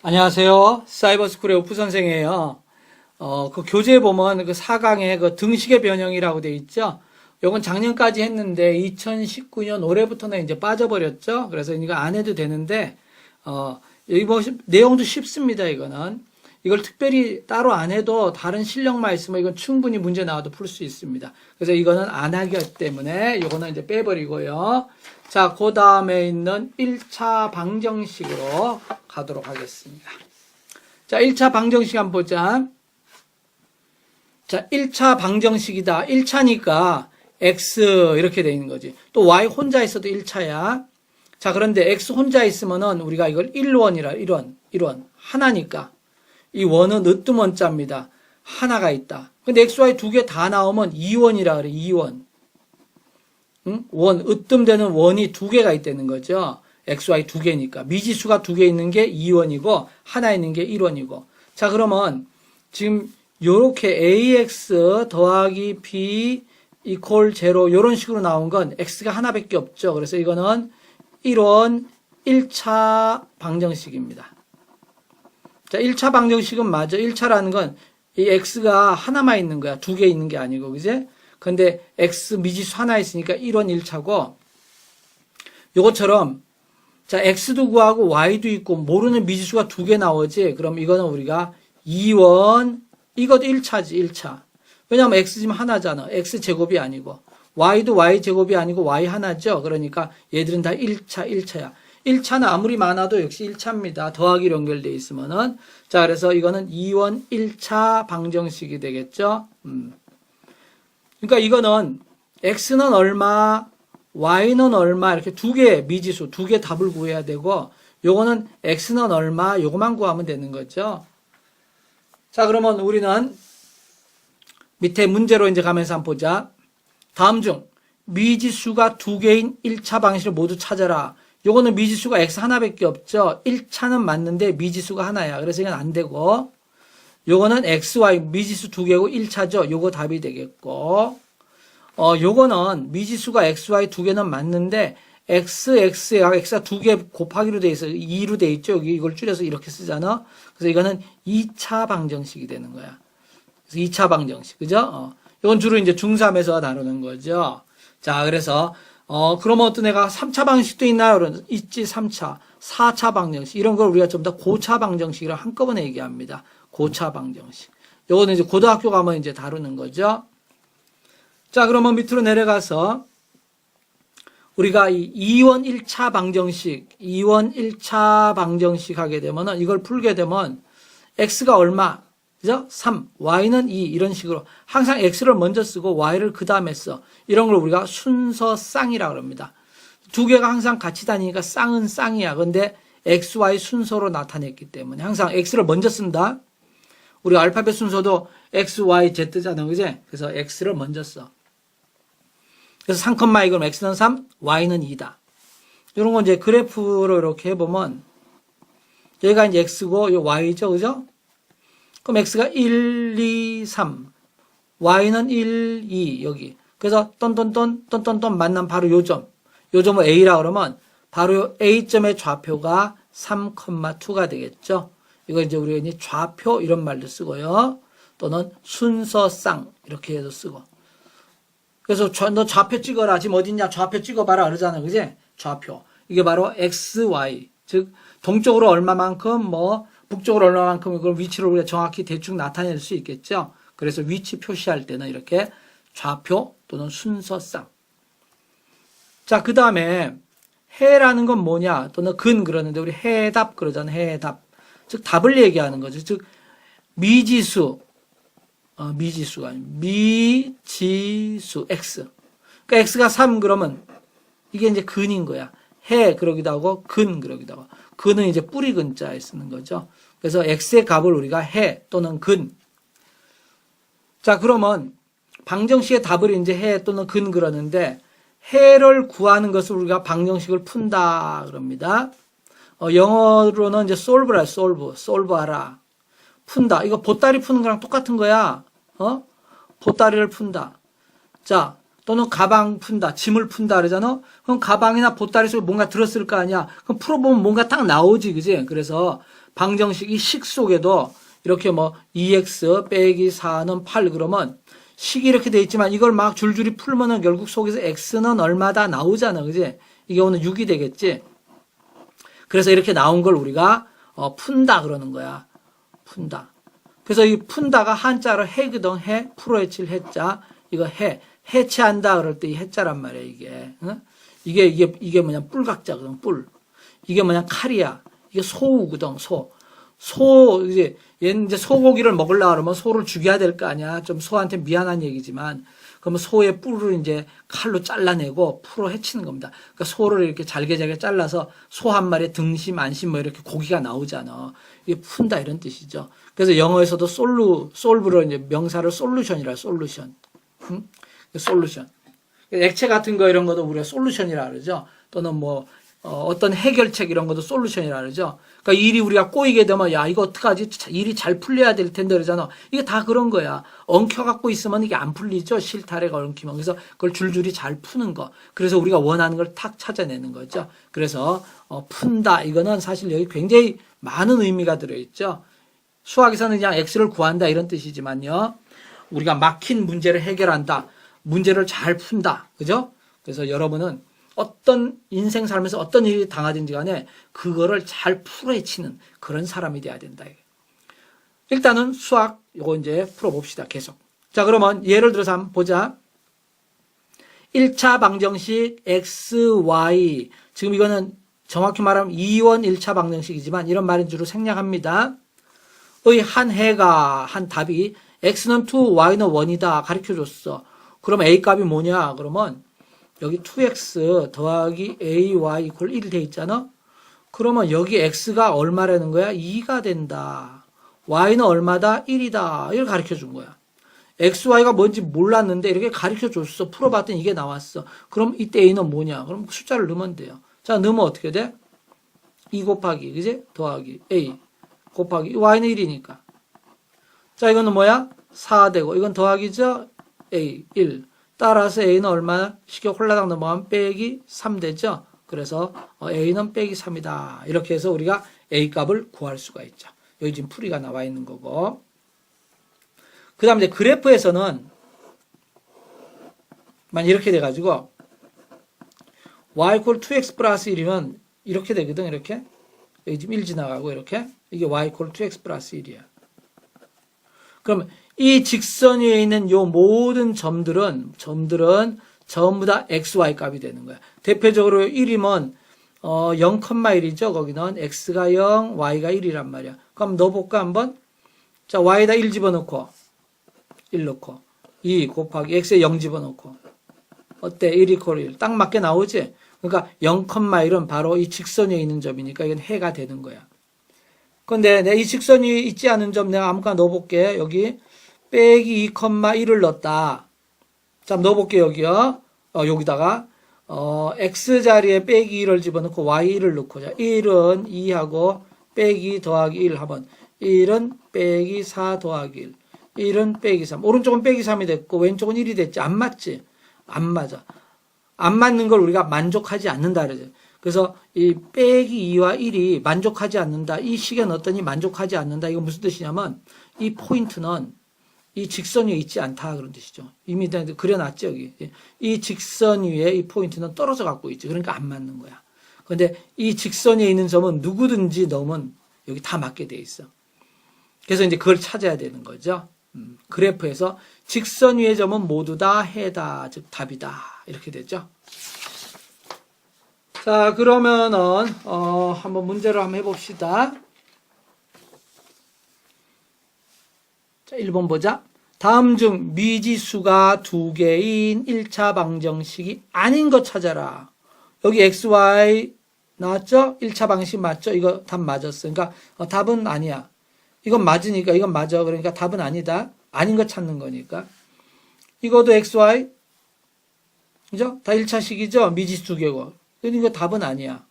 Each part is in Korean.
안녕하세요. 사이버스쿨의 오프 선생이에요. 어, 그 교재에 보면 그 4강에 그 등식의 변형이라고 돼 있죠. 요건 작년까지 했는데 2019년 올해부터는 이제 빠져버렸죠. 그래서 이거 안 해도 되는데, 어, 여기 뭐 내용도 쉽습니다. 이거는. 이걸 특별히 따로 안 해도 다른 실력만 있으면 이건 충분히 문제 나와도 풀 수 있습니다. 그래서 이거는 안 하기 때문에 이거는 이제 빼버리고요. 자, 그 다음에 있는 1차 방정식으로 가도록 하겠습니다. 자, 1차 방정식 한번 보자. 자, 1차 방정식이다. 1차니까 x 이렇게 돼 있는 거지. 또 y 혼자 있어도 1차야. 자, 그런데 x 혼자 있으면은 우리가 이걸 1원이라 1원, 1원 하나니까 이 원은 으뜸원 자입니다. 하나가 있다. 근데 xy 두 개 다 나오면 2원이라 그래. 2원. 응? 원 으뜸되는 원이 두 개가 있다는 거죠. xy 두 개니까 미지수가 두 개 있는 게 2원이고 하나 있는 게 1원이고. 자, 그러면 지금 요렇게 ax 더하기 b 이퀄 제로 요런 식으로 나온 건 x가 하나밖에 없죠. 그래서 이거는 1원 1차 방정식입니다. 자, 1차 방정식은 맞아. 1차라는 건 이 x가 하나만 있는 거야. 두 개 있는 게 아니고, 그제? 근데 x 미지수 하나 있으니까 1원 1차고, 요것처럼, 자, x도 구하고 y도 있고, 모르는 미지수가 두 개 나오지? 그럼 이거는 우리가 2원, 이것도 1차지, 1차. 왜냐면 x 지금 하나잖아. x 제곱이 아니고. y도 y 제곱이 아니고 y 하나죠. 그러니까 얘들은 다 1차, 1차야. 1차는 아무리 많아도 역시 1차입니다. 더하기로 연결되어 있으면은. 자, 그래서 이거는 2원 1차 방정식이 되겠죠. 음. 그러니까 이거는 x는 얼마, y는 얼마 이렇게 두 개 미지수, 두 개 답을 구해야 되고 요거는 x는 얼마, 요거만 구하면 되는 거죠. 자, 그러면 우리는 밑에 문제로 이제 가면서 한번 보자. 다음 중 미지수가 두 개인 1차 방식을 모두 찾아라. 요거는 미지수가 x 하나밖에 없죠. 1차는 맞는데 미지수가 하나야. 그래서 이건 안 되고 요거는 x, y 미지수 두 개고 1차죠. 요거 답이 되겠고 어 요거는 미지수가 x, y 두 개는 맞는데 x, x에 x가 두 개 곱하기로 돼 있어 2로 돼 있죠. 여기 이걸 줄여서 이렇게 쓰잖아. 그래서 이거는 2차 방정식이 되는 거야. 그래서 2차 방정식. 그죠? 어. 이건 주로 이제 중3에서 다루는 거죠. 자, 그래서, 어, 그러면 어떤 애가 3차 방식도 있나요? 있지, 3차. 4차 방정식. 이런 걸 우리가 좀 더 고차 방정식이라고 한꺼번에 얘기합니다. 고차 방정식. 요거는 이제 고등학교 가면 이제 다루는 거죠. 자, 그러면 밑으로 내려가서, 우리가 이 2원 1차 방정식, 2원 1차 방정식 하게 되면은, 이걸 풀게 되면, x가 얼마? 그죠? 3, y는 2 이런 식으로 항상 x를 먼저 쓰고 y를 그 다음에 써. 이런 걸 우리가 순서 쌍이라고 합니다. 두 개가 항상 같이 다니니까 쌍은 쌍이야. 근데 x, y 순서로 나타냈기 때문에 항상 x를 먼저 쓴다. 우리 알파벳 순서도 x, y, z잖아. 그지? 그래서 x를 먼저 써. 그래서 3, 이그럼 x는 3, y는 2다. 이런 건 이제 그래프로 이렇게 해보면 여기가 이제 x고 요 y죠. 그죠? 그럼 x가 1, 2, 3. y는 1, 2 여기. 그래서 똔똔똔 똔똔똔 만난 바로 요 점. 요 점을 a라 그러면 바로 a점의 좌표가 3,2가 되겠죠. 이거 이제 우리가 이제 좌표 이런 말도 쓰고요. 또는 순서쌍 이렇게 해도 쓰고. 그래서 좌- 너 좌표 찍어라. 지금 어딨냐? 좌표 찍어봐라. 그러잖아. 그지? 좌표. 이게 바로 x, y. 즉 동쪽으로 얼마만큼 뭐 북쪽으로 얼마만큼 이걸 위치를 우리가 정확히 대충 나타낼 수 있겠죠. 그래서 위치 표시할 때는 이렇게 좌표 또는 순서상. 자, 그 다음에 해라는 건 뭐냐 또는 근 그러는데 우리 해답 그러잖아요. 해답. 즉 답을 얘기하는 거죠. 즉 미지수, 어, 미지수가 아니고 미지수 x. 그러니까 x가 3 그러면 이게 이제 근인 거야. 해 그러기도 하고 근 그러기도 하고. 근은 이제 뿌리 근자에 쓰는 거죠. 그래서 x의 값을 우리가 해 또는 근. 자, 그러면 방정식의 답을 이제 해 또는 근 그러는데 해를 구하는 것을 우리가 방정식을 푼다 그럽니다. 어, 영어로는 이제 solve라, solve, solve하라. 푼다. 이거 보따리 푸는 거랑 똑같은 거야. 어? 보따리를 푼다. 자, 또는 가방 푼다, 짐을 푼다 그러잖아. 그럼 가방이나 보따리 속에 뭔가 들었을 거 아니야. 그럼 풀어보면 뭔가 딱 나오지, 그지? 그래서 방정식 이 식 속에도 이렇게 뭐 2x 빼기 4는 8 그러면 식이 이렇게 돼 있지만 이걸 막 줄줄이 풀면은 결국 속에서 x는 얼마다 나오잖아, 그지? 이게 오늘 6이 되겠지? 그래서 이렇게 나온 걸 우리가 어, 푼다 그러는 거야. 푼다. 그래서 이 푼다가 한자로 해거든, 해, 풀어헤칠 해자. 이거 해, 해체한다 그럴 때 이 해자란 말이야, 이게. 응? 이게, 이게, 이게 뭐냐, 뿔각자거든, 뿔. 이게 뭐냐, 칼이야. 이게 소우거든, 소. 소, 이제, 얘는 이제 소고기를 먹으려고 그러면 소를 죽여야 될 거 아니야. 좀 소한테 미안한 얘기지만. 그러면 소의 뿔을 이제 칼로 잘라내고 풀어 헤치는 겁니다. 그러니까 소를 이렇게 잘게 잘게 잘라서 소 한 마리 등심, 안심 뭐 이렇게 고기가 나오잖아. 이게 푼다 이런 뜻이죠. 그래서 영어에서도 솔루, 솔브로 이제 명사를 솔루션이라 솔루션. 응? 솔루션. 액체 같은 거 이런 것도 우리가 솔루션이라 그러죠. 또는 뭐 어, 떤 해결책 이런 것도 솔루션이라 그러죠. 그러니까 일이 우리가 꼬이게 되면 야 이거 어떡하지? 자, 일이 잘 풀려야 될 텐데 그러잖아. 이게 다 그런 거야. 엉켜 갖고 있으면 이게 안 풀리죠. 실타래가 엉키면. 그래서 그걸 줄줄이 잘 푸는 거. 그래서 우리가 원하는 걸 탁 찾아내는 거죠. 그래서 어, 푼다 이거는 사실 여기 굉장히 많은 의미가 들어 있죠. 수학에서는 그냥 x를 구한다 이런 뜻이지만요. 우리가 막힌 문제를 해결한다. 문제를 잘 푼다. 그죠? 그래서 여러분은 어떤 인생 살면서 어떤 일이 당하든지 간에 그거를 잘 풀어헤치는 그런 사람이 돼야 된다. 일단은 수학 요거 이제 풀어봅시다. 계속. 자, 그러면 예를 들어서 한번 보자. 1차 방정식 x, y. 지금 이거는 정확히 말하면 2원 1차 방정식이지만 이런 말인 줄로 생략합니다. 의 한 해가 한 답이 x는 2, y는 1이다 가르쳐 줬어. 그럼 a 값이 뭐냐? 그러면 여기 2x 더하기 ay 이퀄 1돼 있잖아. 그러면 여기 x가 얼마라는 거야? 2가 된다. y는 얼마다? 1이다. 이걸 가르쳐 준 거야. x, y가 뭔지 몰랐는데 이렇게 가르쳐 줬어. 풀어봤더니 이게 나왔어. 그럼 이때 a는 뭐냐? 그럼 숫자를 넣으면 돼요. 자, 넣으면 어떻게 돼? 2 곱하기, 그지? 더하기 a 곱하기 y는 1이니까. 자, 이거는 뭐야? 4 되고 이건 더하기죠? A 1. 따라서 a는 얼마나? 식욕 홀라당 넘어가면 빼기 3 되죠? 그래서 어, a는 빼기 3이다. 이렇게 해서 우리가 a 값을 구할 수가 있죠. 여기 지금 풀이가 나와 있는 거고. 그 다음에 그래프에서는 만 이렇게 돼가지고 y equal 2x 플러스 1이면 이렇게 되거든, 이렇게. 여기 지금 1 지나가고 이렇게. 이게 y equal 2x 플러스 1이야. 그럼 이 직선 위에 있는 요 모든 점들은 점들은 전부 다 xy 값이 되는 거야. 대표적으로 1이면 어 0,1이죠. 거기는 x가 0, y가 1이란 말이야. 그럼 넣어 볼까 한번? 자 y에다 1 집어넣고 1 넣고 2 곱하기 x에 0 집어넣고 어때? 1 이퀄 1. 딱 맞게 나오지? 그러니까 0,1은 바로 이 직선 위에 있는 점이니까 이건 해가 되는 거야. 근데 내 이 직선 위에 있지 않은 점 내가 아무거나 넣어볼게. 여기 빼기 2,1을 넣었다. 자, 넣어볼게요, 여기요. 어, 여기다가, 어, x 자리에 빼기 1을 집어넣고 y를 넣고, 자, 1은 2하고 빼기 더하기 1 하면, 1은 빼기 4 더하기 1. 1은 빼기 3. 오른쪽은 빼기 3이 됐고, 왼쪽은 1이 됐지. 안 맞지? 안 맞아. 안 맞는 걸 우리가 만족하지 않는다 그러죠. 그래서 이 빼기 2와 1이 만족하지 않는다. 이 식에 넣었더니 만족하지 않는다. 이거 무슨 뜻이냐면, 이 포인트는 이 직선 위에 있지 않다 그런 뜻이죠. 이미 다 그려놨죠 여기. 이 직선 위에 이 포인트는 떨어져 갖고 있죠. 그러니까 안 맞는 거야. 그런데 이 직선 위에 있는 점은 누구든지 넣으면 여기 다 맞게 돼 있어. 그래서 이제 그걸 찾아야 되는 거죠. 음, 그래프에서 직선 위의 점은 모두 다 해다, 즉 답이다 이렇게 되죠. 자 그러면은 어, 한번 문제를 한번 해봅시다. 자, 1번 보자. 다음 중 미지수가 두 개인 1차 방정식이 아닌 것 찾아라. 여기 xy 나왔죠? 1차 방식 맞죠? 이거 답 맞았어. 그러니까 어, 답은 아니야. 이건 맞으니까 이건 맞아. 그러니까 답은 아니다. 아닌 것 찾는 거니까. 이것도 xy 그죠? 다 1차식이죠? 미지수 두 개고. 그러니까 답은 아니야.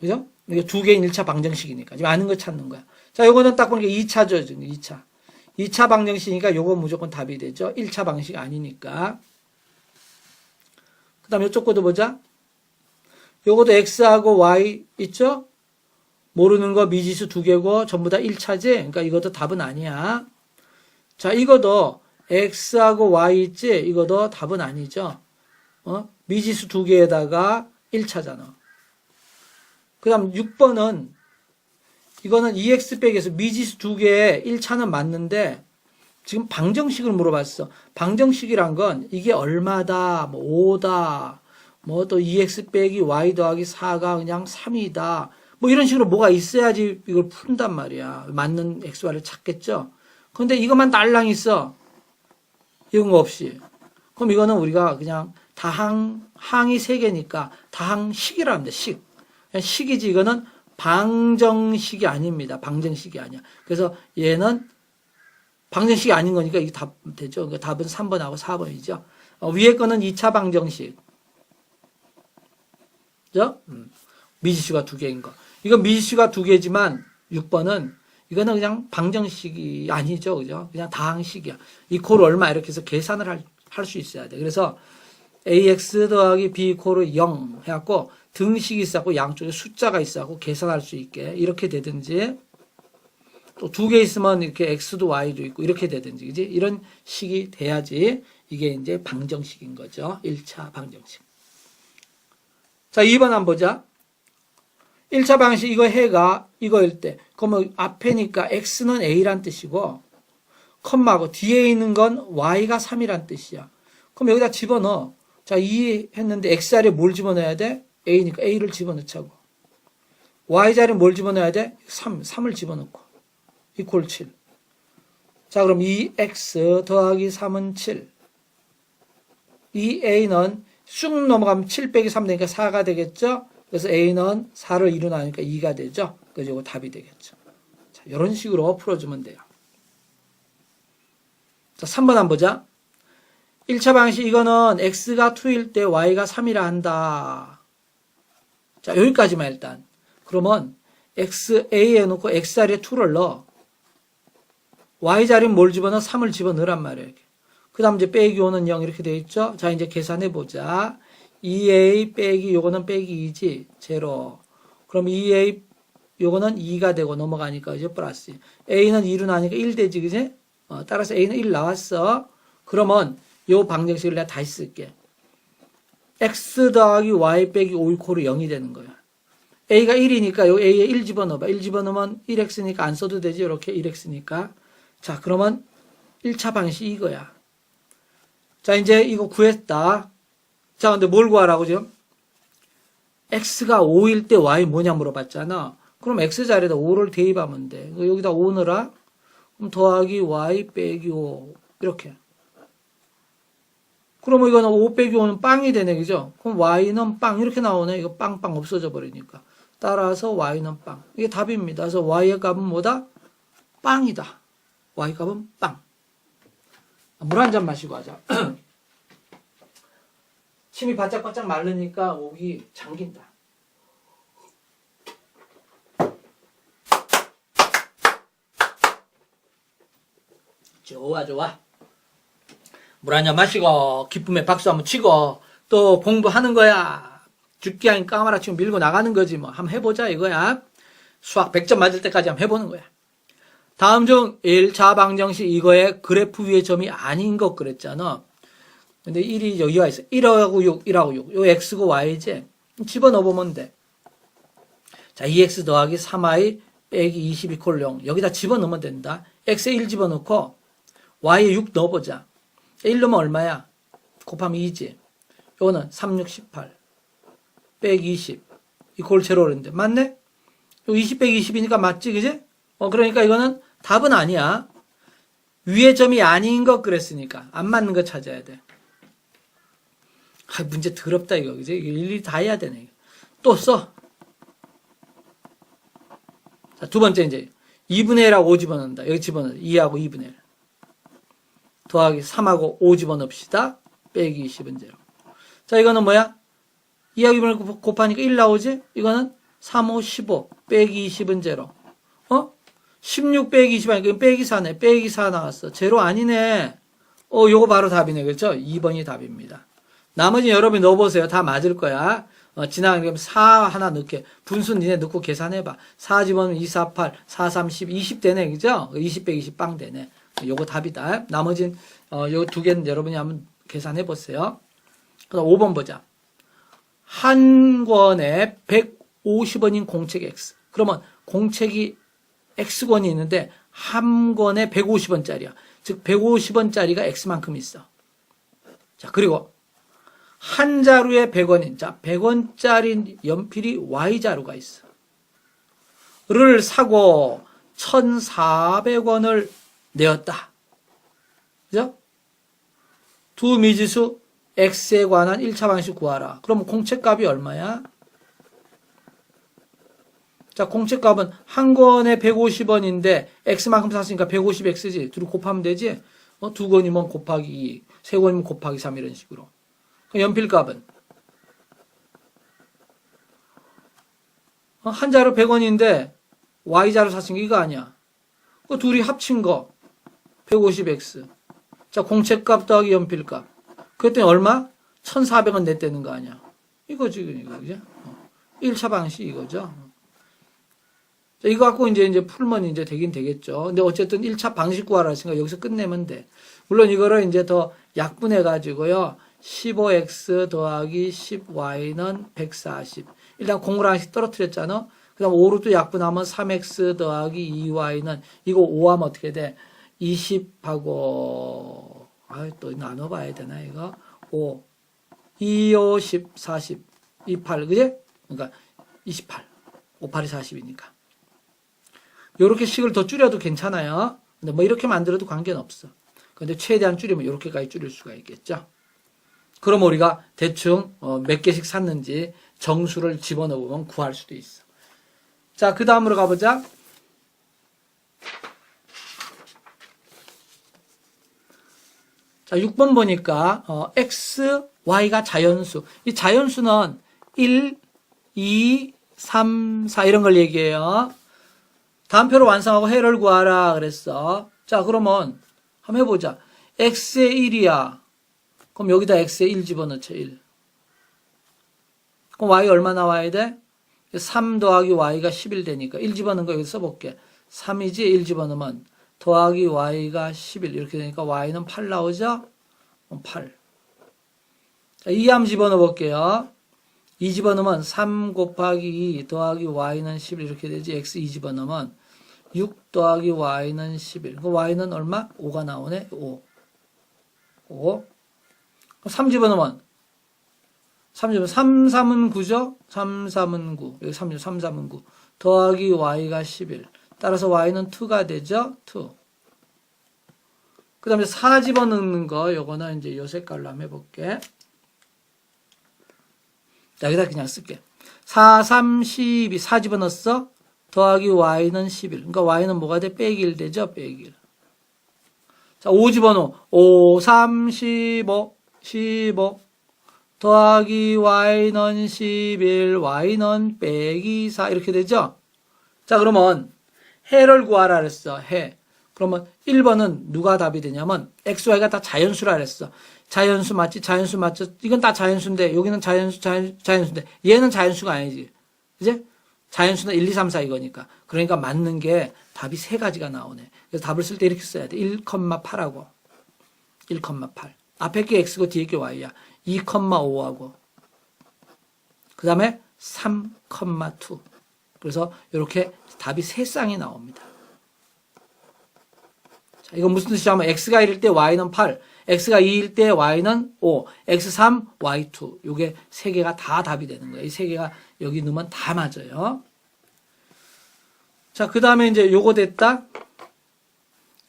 그죠? 이게 두 개인 1차 방정식이니까. 지금 아는 거 찾는 거야. 자, 요거는 딱 보니까 2차죠, 지금 2차. 2차 방정식이니까 요거 무조건 답이 되죠. 1차 방식 아니니까. 그 다음 이쪽 것도 보자. 요것도 x하고 y 있죠? 모르는 거 미지수 두 개고 전부 다 1차지? 그러니까 이것도 답은 아니야. 자, 이것도 x하고 y 있지? 이것도 답은 아니죠. 어? 미지수 두 개에다가 1차잖아. 그 다음 6번은 이거는 2x 빼기에서 미지수 두 개에 1차는 맞는데 지금 방정식을 물어봤어. 방정식이란 건 이게 얼마다, 뭐 5다, 뭐또 2x 빼기 y 더하기 4가 그냥 3이다. 뭐 이런 식으로 뭐가 있어야지 이걸 푼단 말이야. 맞는 xy를 찾겠죠. 근데 이것만 딸랑 있어. 이런 거 없이. 그럼 이거는 우리가 그냥 다항, 항이 세 개니까 다항식이라 합니다. 식. 식이지 이거는 방정식이 아닙니다. 방정식이 아니야. 그래서 얘는 방정식이 아닌 거니까 이게 답 되죠. 그러니까 답은 3번하고 4번이죠. 어, 위에 거는 2차 방정식. 그죠? 음. 미지수가 두 개인 거. 이건 미지수가 두 개지만 6번은 이거는 그냥 방정식이 아니죠. 그죠? 그냥 다항식이야. 이코를 얼마 이렇게 해서 계산을 할, 할수 있어야 돼. 그래서 ax 더하기 b 이코를 0 해갖고 등식이 있었고 양쪽에 숫자가 있었고 계산할 수 있게 이렇게 되든지 또 두 개 있으면 이렇게 x도 y도 있고 이렇게 되든지 그지? 이런 식이 돼야지 이게 이제 방정식인 거죠. 1차 방정식. 자 2번 한번 보자. 1차 방식 이거 해가 이거일 때. 그러면 앞에니까 x는 a란 뜻이고 컴마고 뒤에 있는 건 y가 3이란 뜻이야. 그럼 여기다 집어넣어. 자 2 했는데 x 자리에 뭘 집어넣어야 돼? A니까 a를 집어넣자고 y 자리에 뭘 집어넣어야 돼? 3, 3을 집어넣고 이퀄 7. 자, 그럼 2x 더하기 3은 7. 이 a는 쑥 넘어가면 7 빼기 3 되니까 4가 되겠죠? 그래서 a는 4를 이루나니까 2가 되죠? 그래서 이거 답이 되겠죠. 자, 이런 식으로 풀어주면 돼요. 자, 3번 한번 보자. 1차 방식 이거는 x가 2일 때 y가 3이라 한다. 자, 여기까지만 일단. 그러면 x, a에 놓고 x 자리에 2를 넣어. y 자리에 뭘 집어넣어? 3을 집어넣으란 말이에요. 그 다음 이제 빼기 5는 0 이렇게 돼 있죠? 자, 이제 계산해 보자. 2a 빼기 요거는 빼기 2지. 제로. 그럼 2a 요거는 2가 되고 넘어가니까 이제 플러스. a는 2로 나니까 1 되지, 그지? 어, 따라서 a는 1 나왔어. 그러면 요 방정식을 내가 다시 쓸게. X 더하기 y 빼기 5 이코로 0이 되는 거야. a가 1이니까 요 a에 1 집어넣어봐. 1 집어넣으면 1x니까 안 써도 되지. 이렇게 1x니까. 자, 그러면 1차 방식 이거야. 자, 이제 이거 구했다. 자, 근데 뭘 구하라고 지금? x가 5일 때 y 뭐냐 물어봤잖아. 그럼 x 자리에다 5를 대입하면 돼. 여기다 5 넣어라. 그럼 더하기 y 빼기 5. 이렇게. 그러면 이거는 5 빼기 5는 빵이 되네, 그죠? 그럼 y는 빵. 이렇게 나오네. 이거 빵빵 없어져 버리니까. 따라서 y는 빵. 이게 답입니다. 그래서 y의 값은 뭐다? 빵이다. y 값은 빵. 물 한 잔 마시고 하자. 침이 바짝바짝 마르니까 목이 잠긴다. 좋아, 좋아. 물 한 잔 마시고, 기쁨에 박수 한번 치고, 또 공부하는 거야. 죽기 아닌 까마라 치고 밀고 나가는 거지, 뭐. 한번 해보자, 이거야. 수학 100점 맞을 때까지 한번 해보는 거야. 다음 중 1차 방정식 이거의 그래프 위의 점이 아닌 것 그랬잖아. 근데 1이 여기가 있어. 1하고 6, 1하고 6. 요 x고 y지. 집어넣어 보면 돼. 자, 2x 더하기 3y 빼기 22콜 0. 여기다 집어넣으면 된다. x에 1 집어넣고 y에 6 넣어보자. 1 넣으면 얼마야? 곱하면 2지. 요거는 3, 6, 18. 빼기 20. 이콜 제로인데. 맞네? 요 20 빼기 20이니까 맞지, 그지? 어, 그러니까 이거는 답은 아니야. 위의 점이 아닌 것 그랬으니까. 안 맞는 거 찾아야 돼. 아, 문제 더럽다, 이거. 그지? 일일이 다 해야 되네. 또 써. 자, 두 번째 이제. 2분의 1하고 5 집어넣는다. 여기 집어넣어. 2하고 2분의 1. 더하기 3하고 5 집어넣읍시다. 빼기 20은 제로. 자, 이거는 뭐야? 2하고 2분을 곱하니까 1 나오지? 이거는 3, 5, 15. 빼기 20은 제로. 어? 16 빼기 20 하니까 빼기 4네. 빼기 4 나왔어. 제로 아니네. 어, 요거 바로 답이네. 그렇죠? 2번이 답입니다. 나머지 여러분이 넣어보세요. 다 맞을 거야. 어, 지나가는 게4 하나 넣게. 분수 니네 넣고 계산해봐. 4 집어넣으면 2, 4, 8, 4, 3, 10, 20 되네. 그죠? 20 빼기 20 빵 되네. 요거 답이다. 나머진, 어, 요두 개는 여러분이 한번 계산해 보세요. 그 다음 5번 보자. 한 권에 150원인 공책 X. 그러면 공책이 X권이 있는데 한 권에 150원짜리야. 즉 150원짜리가 X만큼 있어. 자, 그리고 한 자루에 100원인 자, 100원짜리 연필이 Y자루가 있어. 를 사고 1,400원을 내었다. 그죠? 두 미지수 X에 관한 1차 방식 구하라. 그럼 공책값이 얼마야? 자, 공책값은 한 권에 150원인데 X만큼 샀으니까 150X지. 둘이 곱하면 되지? 어, 두 권이면 곱하기 2, 세 권이면 곱하기 3 이런 식으로. 연필값은 어, 한 자루 100원인데 Y자루 샀으니까 이거 아니야. 그 둘이 합친 거 150X. 자, 공책값 더하기 연필값. 그랬더니 얼마? 1,400원 냈다는 거 아니야. 이거 지금 이거 그죠? 어. 1차 방식 이거죠. 자, 이거 갖고 이제 이제 풀면 이제 되긴 되겠죠. 근데 어쨌든 1차 방식 구하라 했으니까 여기서 끝내면 돼. 물론 이거를 이제 더 약분해 가지고요. 15x 더하기 10y는 140. 일단 공을 하나씩 떨어뜨렸잖아. 그 다음 5로 또 약분하면 3x 더하기 2y는 이거 5하면 어떻게 돼? 20하고 아, 또 나눠봐야 되나 이거? 5 2, 5, 10, 40 28 그지? 그러니까 28 5, 8이 40이니까 요렇게 식을 더 줄여도 괜찮아요. 근데 뭐 이렇게 만들어도 관계는 없어. 근데 최대한 줄이면 이렇게까지 줄일 수가 있겠죠. 그럼 우리가 대충 어, 몇 개씩 샀는지 정수를 집어넣으면 구할 수도 있어. 자, 그 다음으로 가보자. 자, 6번 보니까 어, x, y가 자연수. 이 자연수는 1, 2, 3, 4 이런 걸 얘기해요. 다음 표를 완성하고 해를 구하라 그랬어. 자, 그러면 한번 해보자. x의 1이야. 그럼 여기다 x의 1 집어넣자, 1. 그럼 y 얼마 나와야 돼? 3 더하기 y가 11 되니까 1 집어넣은 거 여기 써볼게. 3이지 1 집어넣으면 더하기 y가 11 이렇게 되니까 y는 8 나오죠? 그럼 8. 자, 2함 집어넣어 볼게요. 2 집어넣으면 3 곱하기 2 더하기 y는 11 이렇게 되지. x 2 집어넣으면 6 더하기 y는 11. 그 y는 얼마? 5가 나오네. 5. 5. 3 집어넣으면 3 집어넣으면 3, 3은 9죠? 3, 3은 9. 여기 3, 3, 3은 9. 더하기 y가 11. 따라서 y는 2가 되죠? 2. 그 다음에 4 집어넣는 거, 요거는 이제 요 색깔로 한번 해볼게. 자, 여기다 그냥 쓸게. 4, 3, 12, 4 집어넣었어? 더하기 y는 11. 그러니까 y는 뭐가 돼? 빼기 1 되죠? 빼기 1. 자, 5 집어넣어. 5, 3, 15, 15. 더하기 y는 11, y는 빼기 4 이렇게 되죠? 자, 그러면 해를 구하라 그랬어. 해. 그러면 1번은 누가 답이 되냐면 x, y가 다 자연수라 그랬어. 자연수 맞지? 자연수 맞죠? 이건 다 자연수인데 여기는 자연수, 자연, 자연수인데 얘는 자연수가 아니지. 이제 자연수는 1, 2, 3, 4 이거니까. 그러니까 맞는 게 답이 세 가지가 나오네. 그래서 답을 쓸 때 이렇게 써야 돼. 1,8하고 1,8. 앞에 게 x고 뒤에 게 y야. 2,5하고 그 다음에 3,2. 그래서 이렇게 답이 세 쌍이 나옵니다. 자, 이건 무슨 뜻이냐면 x가 1일 때 y는 8, x가 2일 때 y는 5, x3, y2. 요게 세 개가 다 답이 되는 거예요. 이 세 개가 여기 넣으면 다 맞아요. 자, 그 다음에 이제 요거 됐다.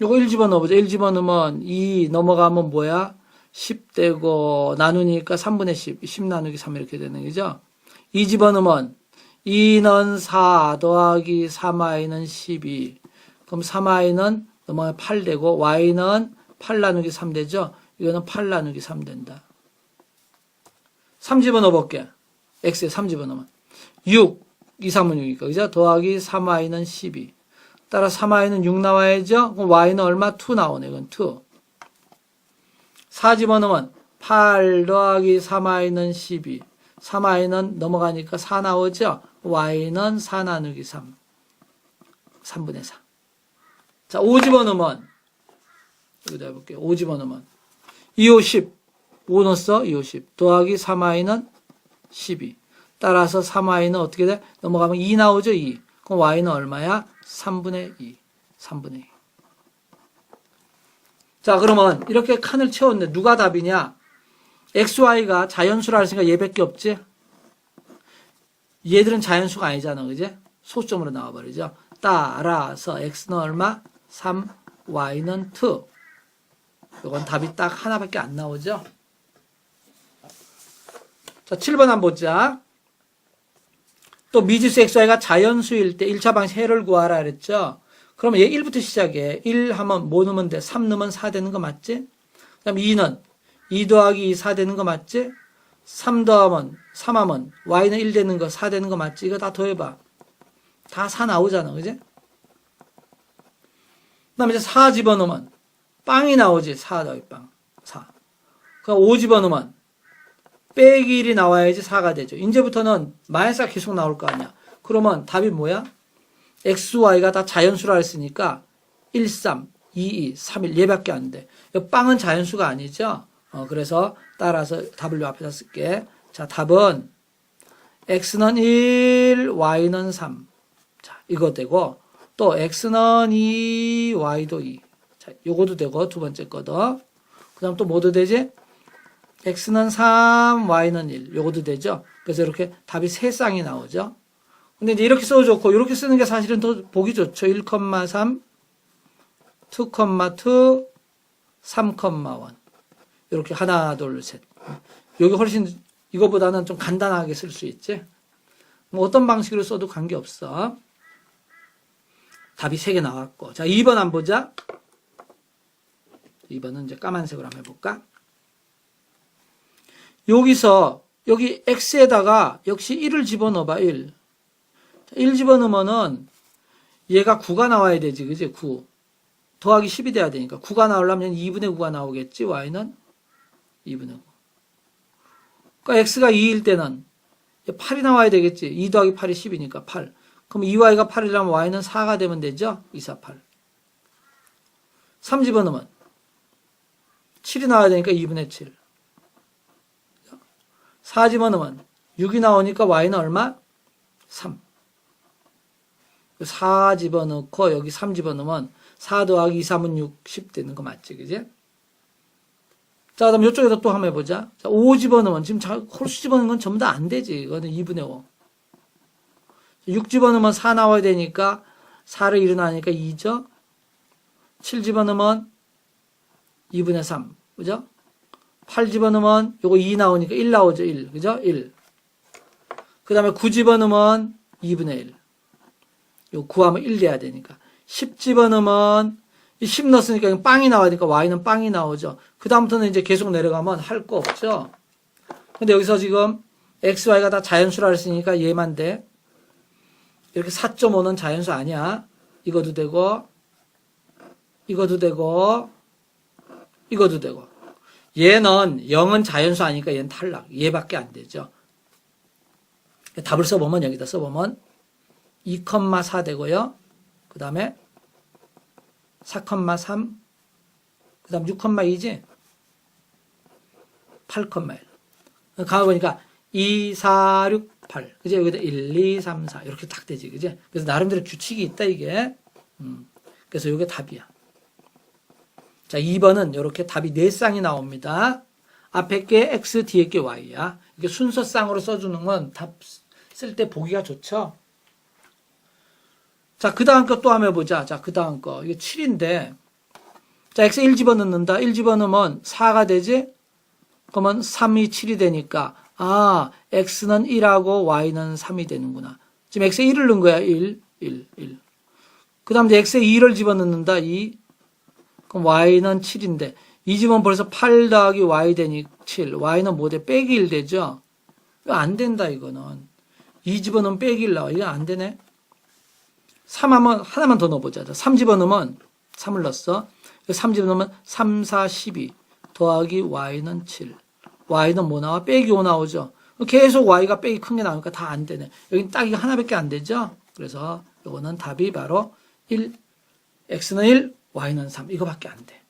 요거 1 집어넣어보자. 1 집어넣으면 2 넘어가면 뭐야? 10 되고 나누니까 3분의 10, 10 나누기 3 이렇게 되는 거죠. 2 집어넣으면 2는 4 더하기 3i는 12. 그럼 3i는 넘어가 8 되고 y는 8 나누기 3 되죠. 이거는 8 나누기 3 된다. 3 집어넣어 볼게. x에 3 집어넣으면 6, 2, 3은 6이니까 그죠? 더하기 3y는 12. 따라 3y는 6 나와야죠. 그럼 y는 얼마? 2 나오네. 이건 2. 4 집어넣으면 8 더하기 3y는 12. 3y는 넘어가니까 4 나오죠? Y는 4 나누기 3. 3분의 4. 자, 5 집어 넣으면, 여기다 해볼게요. 5 집어 넣으면. 2, 5, 10. 5 넣었어? 2, 5, 10. 더하기 3y는 12. 따라서 3y는 어떻게 돼? 넘어가면 2 나오죠? 2. 그럼 y는 얼마야? 3분의 2. 3분의 2. 자, 그러면 이렇게 칸을 채웠는데 누가 답이냐? XY가 자연수라 했으니까 얘밖에 없지? 얘들은 자연수가 아니잖아, 그지? 소수점으로 나와버리죠. 따라서 X는 얼마? 3, Y는 2. 이건 답이 딱 하나밖에 안 나오죠? 자, 7번 한번 보자. 또 미지수 XY가 자연수일 때 1차 방식 해를 구하라 그랬죠? 그러면 얘 1부터 시작해. 1 하면 뭐 넣으면 돼? 3 넣으면 4 되는 거 맞지? 그 다음 2는 2 더하기 2, 4 되는 거 맞지? 3 더하면, 3 하면 y는 1 되는 거, 4 되는 거 맞지? 이거 다 더해봐. 다 4 나오잖아. 그지? 그 다음에 이제 4 집어넣으면 빵이 나오지. 4 더하기 빵. 4. 그럼 5 집어넣으면 빼기 1이 나와야지 4가 되죠. 이제부터는 마이너스가 계속 나올 거 아니야. 그러면 답이 뭐야? x, y가 다 자연수라 했으니까 1, 3, 2, 2, 3, 1 얘밖에 안 돼. 이 빵은 자연수가 아니죠. 어, 그래서 따라서 요 앞에다 쓸게. 자, 답은 x는 1, y는 3. 자, 이거 되고 또 x는 2, y도 2. 자, 요것도 되고 두 번째 거도. 그 다음 또 뭐도 되지? x는 3, y는 1. 요것도 되죠. 그래서 이렇게 답이 세 쌍이 나오죠. 근데 이제 이렇게 써도 좋고 이렇게 쓰는 게 사실은 더 보기 좋죠. 1,3, 2,2, 3,1. 이렇게 하나, 둘, 셋. 여기 훨씬 이거보다는 좀 간단하게 쓸 수 있지. 뭐 어떤 방식으로 써도 관계없어. 답이 세개 나왔고. 자, 2번 한번 보자. 2번은 이제 까만색으로 한번 해볼까? 여기서 여기 x에다가 역시 1을 집어넣어봐, 1. 1 집어넣으면은 얘가 9가 나와야 되지, 그지? 9. 더하기 10이 돼야 되니까. 9가 나오려면 2분의 9가 나오겠지, y는? 2분의 9. 그러니까 x가 2일 때는 8이 나와야 되겠지. 2 더하기 8이 10이니까 8. 그럼 2y가 8이라면 y는 4가 되면 되죠? 2, 4, 8. 3 집어넣으면 7이 나와야 되니까 2분의 7. 4 집어넣으면 6이 나오니까 y는 얼마? 3. 4 집어넣고 여기 3 집어넣으면 4 더하기 2, 3은 6, 10 되는 거 맞지, 그지? 자, 그다음 이쪽에다 또 한번 해보자. 자, 5 집어넣으면 지금 자, 홀수 집어넣는 건 전부 다 안 되지. 이거는 2분의 5. 6 집어넣으면 4 나와야 되니까 4를 일어나니까 2죠. 7 집어넣으면 2분의 3. 그죠? 8 집어넣으면 요거 2 나오니까 1 나오죠. 1. 그죠? 1. 그 다음에 9 집어넣으면 2분의 1. 요 구하면 1 돼야 되니까. 10 집어넣으면 10 넣었으니까 빵이 나와야 되니까 y는 빵이 나오죠. 그 다음부터는 이제 계속 내려가면 할 거 없죠. 근데 여기서 지금 x, y가 다 자연수라 했으니까 얘만 돼. 이렇게 4.5는 자연수 아니야. 이것도 되고, 이것도 되고, 이것도 되고. 얘는 0은 자연수 아니까 얘는 탈락. 얘밖에 안 되죠. 답을 써보면 여기다 써보면 2,4 되고요. 그 다음에 4,3, 그 다음 6,2지? 8,1. 가보니까 2, 4, 6, 8. 그지? 여기다 1, 2, 3, 4. 이렇게 딱 되지. 그지? 그래서 나름대로 규칙이 있다, 이게. 음. 그래서 이게 답이야. 자, 2번은 이렇게 답이 4쌍이 나옵니다. 앞에 게 X, 뒤에 게 Y야. 이게 순서쌍으로 써주는 건 답 쓸 때 보기가 좋죠? 자, 그 다음 거 또 한번 해보자. 자, 그 다음 거. 이게 7인데. 자, x 1 집어넣는다. 1 집어넣으면 4가 되지? 그러면 3이 7이 되니까, 아, x는 1하고 y는 3이 되는구나. 지금 x에 1을 넣은 거야. 1, 1, 1. 그 다음 이제 x에 2를 집어넣는다. 2. 그럼 y는 7인데, 이 집은 벌써 8 더하기 y 되니 7. y는 뭐 돼? 빼기 1 되죠? 안 된다, 이거는. 이 집어넣으면 빼기 1 나와. 이거 안 되네. 3 하면 하나만 더 넣어보자. 3 집어넣으면 3을 넣었어. 3 집어넣으면 3, 4, 12 더하기 y는 7. y는 뭐 나와? 빼기 5 나오죠. 계속 y가 빼기 큰 게 나오니까 다 안 되네. 여긴 딱 이거 하나밖에 안 되죠. 그래서 요거는 답이 바로 1, x는 1, y는 3 이거밖에 안 돼.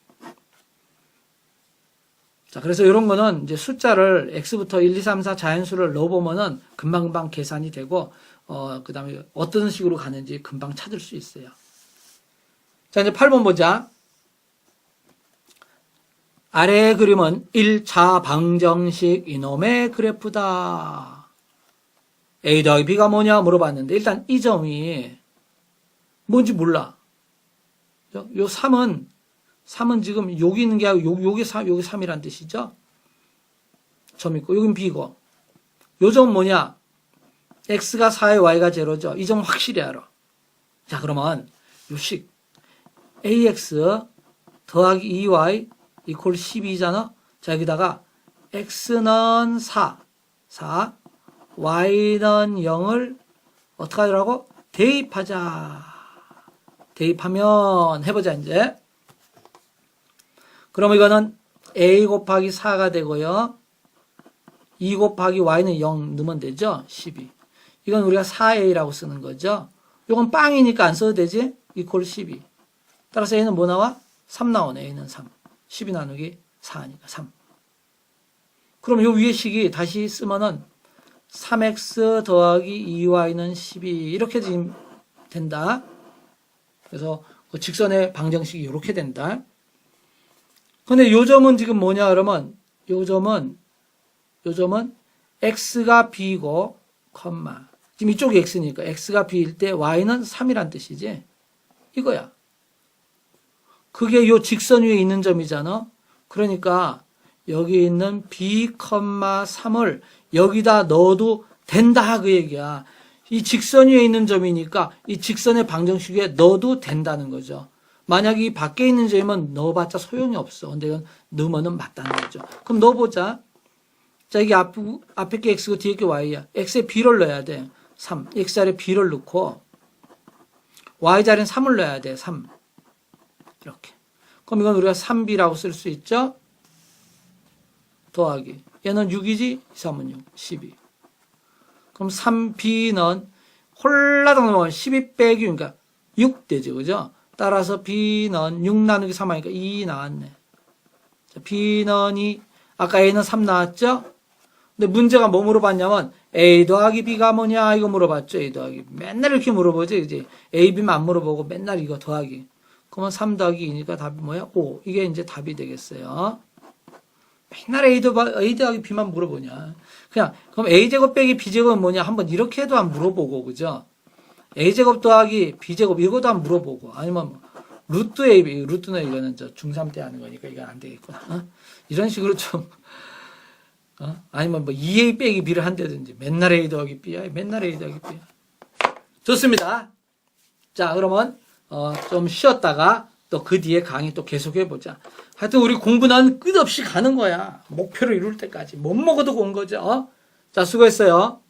자, 그래서 이런 거는 이제 숫자를 x부터 1, 2, 3, 4 자연수를 넣어보면은 금방금방 계산이 되고, 어, 그 다음에 어떤 식으로 가는지 금방 찾을 수 있어요. 자, 이제 8번 보자. 아래의 그림은 1차 방정식 이놈의 그래프다. A 더하기 B가 뭐냐 물어봤는데, 일단 이 점이 뭔지 몰라. 요 3은 3은 지금 여기 있는 게 아니고 여기, 여기 3, 여기 3이란 뜻이죠? 점 있고, 여긴 B고. 요 점 뭐냐? X가 4에 Y가 제로죠? 이 점 확실히 알아. 자, 그러면 요식 AX 더하기 2Y 이퀄 12잖아? 자, 여기다가 X는 4, 4, Y는 0을 어떻게 하더라고? 대입하자. 대입하면 해보자, 이제. 그럼 이거는 a 곱하기 4가 되고요. 2 곱하기 y는 0 넣으면 되죠? 12. 이건 우리가 4a라고 쓰는 거죠. 이건 빵이니까 안 써도 되지? 이퀄 12. 따라서 a는 뭐 나와? 3 나오네. a는 3. 12 나누기 4니까 3. 그럼 요 위에 식이 다시 쓰면은 3x 더하기 2y는 12 이렇게 지금 된다. 그래서 그 직선의 방정식이 이렇게 된다. 근데 요 점은 지금 뭐냐 그러면 요 점은 요 점은 x가 b고 컴마 지금 이쪽이 x니까 x가 b일 때 y는 3이란 뜻이지 이거야 그게 요 직선 위에 있는 점이잖아 그러니까 여기 있는 b 컴마 3을 여기다 넣어도 된다 그 얘기야 이 직선 위에 있는 점이니까 이 직선의 방정식에 넣어도 된다는 거죠 만약 이 밖에 있는 점이면 넣어봤자 소용이 없어. 근데 이건 넣으면은 맞다는 거죠. 그럼 넣어보자. 자, 이게 앞, 앞에 게 x고 뒤에 게 y야. x에 b를 넣어야 돼. 3. x 자리에 b를 넣고, y 자리엔 3을 넣어야 돼. 3. 이렇게. 그럼 이건 우리가 3b라고 쓸 수 있죠? 더하기. 얘는 6이지? 3은 6. 12. 그럼 3b는 홀라당 넘어가면 12 빼기, 그러니까 6 되죠. 그죠? 따라서 B는 6 나누기 3 하니까 2 나왔네. 자, B는 2, 아까 A는 3 나왔죠? 근데 문제가 뭐 물어봤냐면 A 더하기 B가 뭐냐 이거 물어봤죠. A 더하기 맨날 이렇게 물어보죠. 이제 A, B만 안 물어보고 맨날 이거 더하기. 그러면 3 더하기 2니까 답이 뭐야? 5. 이게 이제 답이 되겠어요. 맨날 A, 더, A 더하기 B만 물어보냐. 그냥 그럼 A제곱 빼기 B제곱은 뭐냐 한번 이렇게 해도 안 물어보고 그죠? a제곱 더하기 b제곱 이거도 한번 물어보고 아니면 뭐 루트 a b 루트는 이거는 저 중3 때 하는 거니까 이건 안 되겠구나 어? 이런 식으로 좀 어? 아니면 뭐 2a 빼기 b를 한다든지 맨날 a 더하기 b야? 맨날 a 더하기 b야? 좋습니다. 자 그러면 어, 좀 쉬었다가 또 그 뒤에 강의 또 계속해 보자. 하여튼 우리 공부는 끝없이 가는 거야. 목표를 이룰 때까지. 못 먹어도 온 거죠. 어? 자 수고했어요